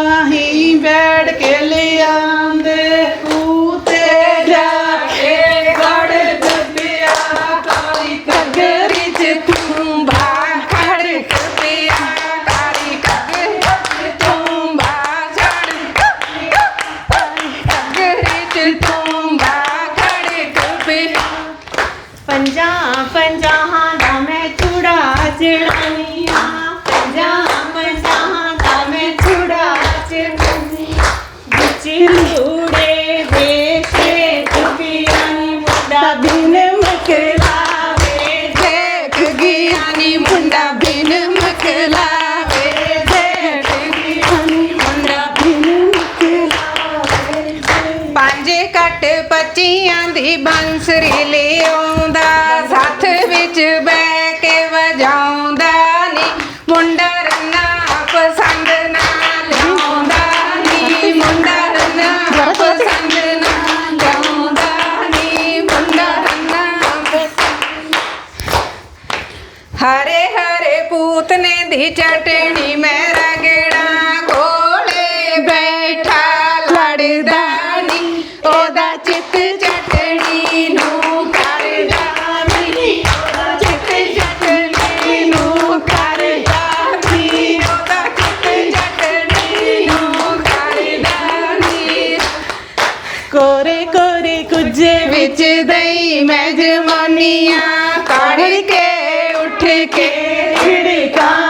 الله ਪੱਚੀਆਂ ਦੀ ਬੰਸਰੀ ਲਿਆਉਂਦਾ ਸਾਥ ਵਿੱਚ ਬਹਿ ਕੇ ਵਜਾਉਂਦਾ ਨੀ। ਮੁੰਡਾ ਰੰਨਾ ਪਸੰਦ ਨਾ ਲਿਆਉਂਦਾ ਨੀ। ਮੁੰਡਾ ਰੰਨਾ ਪਸੰਦ ਨਾ ਲਿਆਉਂਦਾ ਨੀ। ਮੁੰਡਾ ਰੰਨਾ ਹਰੇ ਹਰੇ ਪੂਤਨੇ ਦੀ ਚਟਣੀ ਮੈਂ ਰਗੜਾ ਉਹਦਾ ਚਿੱਤ ਜਟਣੀ ਨੂੰ ਕਰਦਾ ਨੀ ਉਹਦਾ ਚਿੱਤ ਚਟਣੀ ਨੂੰ ਕਰਦਾ ਨੀ ਉਹਦਾ ਚਿੱਤ ਜਟਣੀ ਨੂੰ ਕਰਦਾ ਨੀ ਕੋਰੇ ਕੋਰੇ ਕੁਝੇ ਵਿੱਚ ਦਈ ਮੈਂ ਜਮਾਨੀਆਂ ਕਾੜ ਕੇ, ਉੱਠ ਕੇ ਛਿੜਕਾਂਗੇ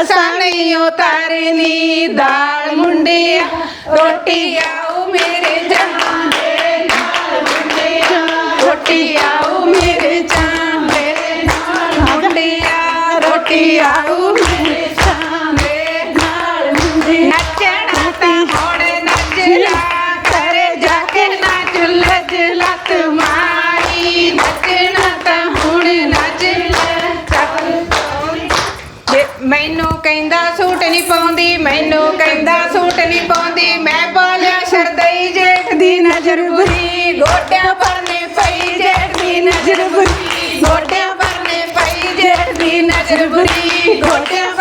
ਅਸਾਣੀ ਨਹੀਂ ਉਤਾਰਨੀ ਦਾਲ ਮੁੰਡਿਆ, ਰੋਟੀ ਆਉ ਮੇਰੇ ਜਹਾਂ ਦੇ ਨਾਲ ਮੁੰਡਿਆ, ਰੋਟੀ ਆਉ ਮੇਰੇ ਜਹਾਂ ਮੇਰੇ ਨਾਲ ਮੁੰਡਿਆ, ਰੋਟੀ ਆਉ ਨਹੀਂ ਪਾਉਂਦੀ, ਮੈਨੂੰ ਕਹਿੰਦਾ ਸੂਟ ਨਹੀਂ ਪਾਉਂਦੀ। ਮੈਂ ਪਾਲਿਆ ਸ਼ਰਦਈ ਜੇਠ ਦੀ ਨਜ਼ਰ ਬੁਰੀ, ਗੋਡਿਆਂ ਪਰਨੇ ਪਈ ਜੇਠ ਦੀ ਨਜ਼ਰ ਬੁਰੀ। ਗੋਡਿਆਂ ਪਰਨੇ ਪਈ ਜੇਠ ਦੀ ਨਜ਼ਰ ਬੁਰੀ ਗੋਟਿਆਂ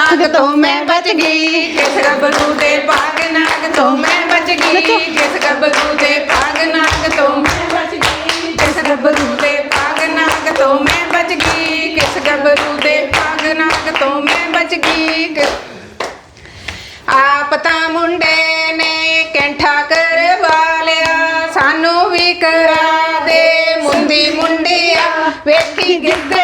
ਨਾਗ ਤੋਂ ਮੈਂ ਬਚ ਗਈ। ਕਿਸ ਗੱਭਰੂ ਦੇ ਪਾਗ ਨਾਗ ਤੋਂ ਮੈਂ ਬਚ ਗਈ। ਕਿਸ ਗੱਭਰੂ ਦੇ ਪਾਗ ਨਾਗ ਤੋਂ ਮੈਂ ਬਚ ਗਈ। ਕਿਸ ਗੱਭਰੂ ਦੇ ਪਾਗ ਨਾਗ ਤੋਂ ਮੈਂ ਬਚ ਗਈ। ਕਿਸ ਗੱਭਰੂ ਦੇ ਪਾਗ ਨਾਗ ਤੋਂ ਮੈਂ ਬਚ ਗਈ। ਆਪ ਤਾਂ ਮੁੰਡੇ ਨੇ ਕੈਂਠਾ ਕਰਵਾ ਲਿਆ। ਸਾਨੂੰ ਵੀ ਕਰਾ ਦੇ। ਮੁੰਦੀ ਮੁੰਡਿਆ ਵੇਖੀ ਗਿੱਧੇ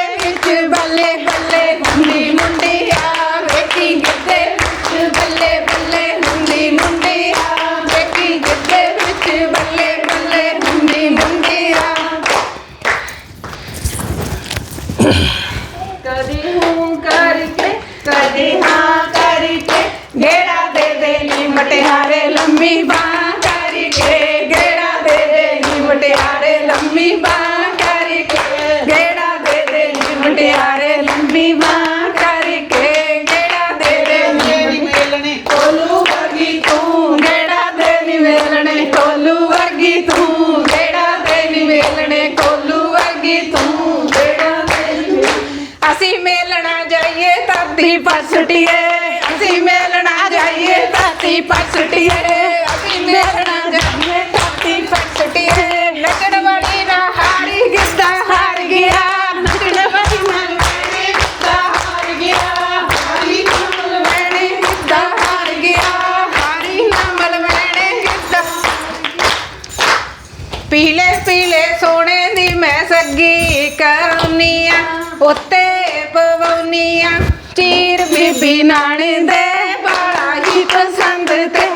ਮਟਿਆਰੇ ਲੰਮੀ ਬਾਹ ਕਰਕੇ ਗੇੜਾ ਦੇ ਦੇ ਨੀ ਮਟਿਆਰੇ ਲੰਮੀ ਬਾਹ ਕਰਕੇ ਗੇੜਾ ਦੇ ਦੇ ਨੀ ਮੇਲਣੇ ਕੋਲੂ ਵਰਗੀ ਤੂੰ ਗੇੜਾ ਦੇ ਨੀ ਵੇਲਣੇ ਕੋਲੂ ਵਰਗੀ ਤੂੰ ਗੇੜਾ ਦੇ ਨੀ ਵੇਲਣੇ ਕੋਲੂ ਵਰਗੀ ਤੂੰ ਗੇੜਾ ਦੇ ਨੀ ਵੇਲਣੇ। ਅਸੀਂ ਮੇਲਣਾ ਜਾਈਏ ਧਰਤੀ ਪਸਟੀਏ ਅਸੀਂ ਮੇਲਣਾ ਜਾਈਏ ਧਰਤੀ ਪਸਟੀਏ ਪੀਲੇ ਸੋਨੇ ਦੀ ਮੈਂ ਸੱਗੀ ਕਰਨੀਆ, ਉੱਤੇ ਪਵਨੀਆ ਚੀਰ ਬੀਬੀ ਨਾਣੇ ਦੇ ਬੜਾ ਹੀ ਪਸੰਦ ਤੇ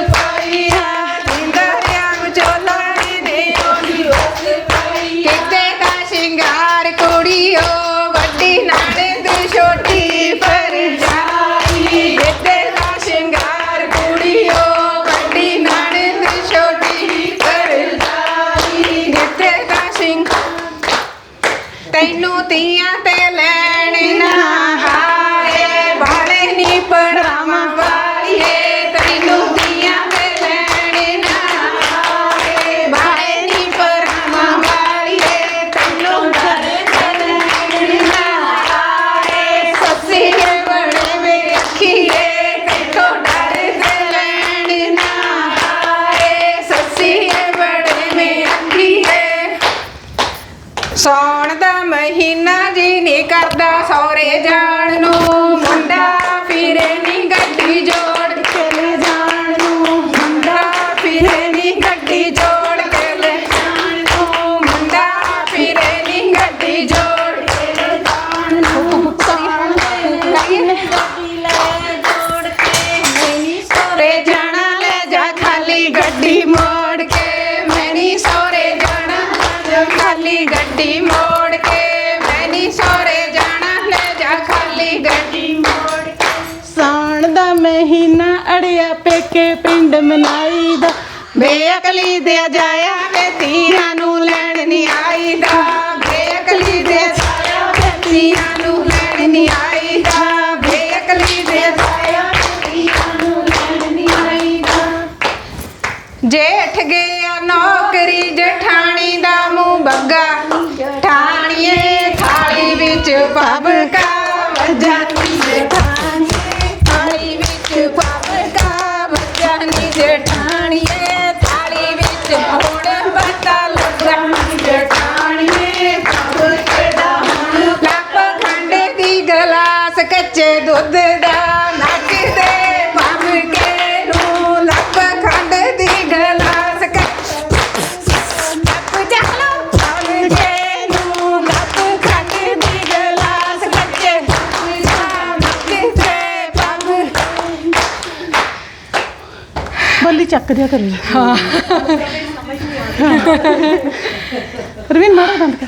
Pai. ਮੋੜ ਕੇ ਮੈਨੀ ਸੋਰੇ ਜਾਣਾ, ਲੈ ਜਾ ਖਾਲੀ ਗੱਡੀ ਮੋੜ ਕੇ। ਸਾਉਣ ਦਾ ਮਹੀਨਾ ਅੜਿਆ ਪੇਕੇ ਪਿੰਡ ਮਨਾਈ ਦਾ ਬੇਅਕਲੀ ਦੇ ਜਾਇਆ ਵੇ ਤੀਆਂ ਚੱਕ ਦਿਆ ਕਰੋ ਹਾਂ। ਰਵਿੰਦਰ ਮਾਰਾ ਬੰਦ ਕਰ।